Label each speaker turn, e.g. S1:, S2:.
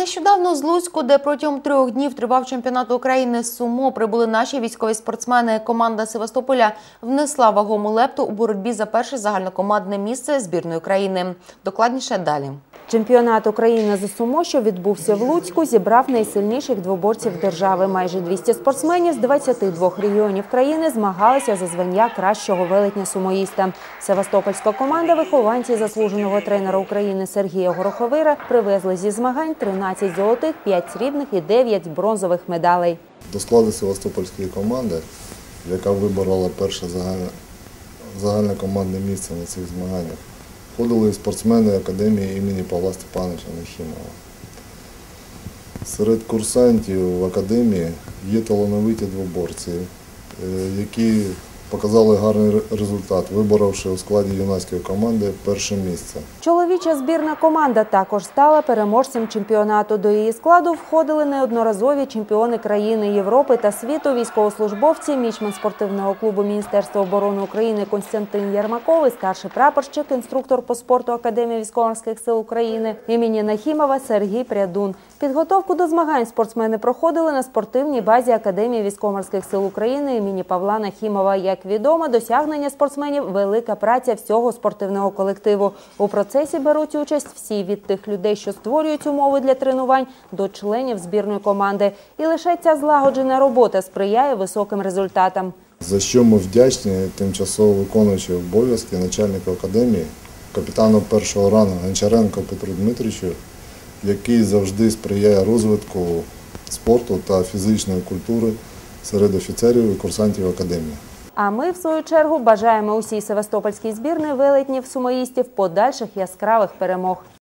S1: Нещодавно з Луцьку, де протягом трьох днів тривав чемпіонат України з сумо, прибули наші військові спортсмени. Команда Севастополя внесла вагому лепту у боротьбі за перше загальнокомандне місце збірної країни. Докладніше далі.
S2: Чемпіонат України з сумо, що відбувся в Луцьку, зібрав найсильніших двоборців держави. Майже 200 спортсменів з 22 регіонів країни змагалися за звання кращого велетня сумоїста. Севастопольська команда вихованці заслуженого тренера України Сергія Гороховира привезли зі змагань 13 золотих, 5 срібних і 9 бронзових медалей.
S3: До складу Севастопольської команди, яка виборола перше загальне, загальне командне місце на цих змаганнях, входили спортсмени Академії імені Павла Степановича Нахімова. Серед курсантів в академії є талановиті двоборці, е, які показали гарний результат, виборовши у складі юнацької команди перше місце.
S2: Чоловіча збірна команда також стала переможцем чемпіонату. До її складу входили неодноразові чемпіони країни Європи та світу, військовослужбовці, мічман спортивного клубу Міністерства оборони України Константин Ярмаков і старший прапорщик, інструктор по спорту Академії військово-морських сил України імені Нахімова Сергій Прядун. Підготовку до змагань спортсмени проходили на спортивній базі Академії військово-морських сил України імені Павла Нахімова. Як відомо, досягнення спортсменів велика праця всього спортивного колективу. У процесі беруть участь всі від тих людей, що створюють умови для тренувань, до членів збірної команди. І лише ця злагоджена робота сприяє високим результатам.
S3: За що ми вдячні тимчасово виконуючи обов'язки начальнику академії, капітану першого рану Гончаренко Петру Дмитричу, який завжди сприяє розвитку спорту та фізичної культури серед офіцерів і курсантів академії.
S2: А ми, в свою чергу, бажаємо усій севастопольській збірні велетнів сумоїстів подальших яскравих перемог.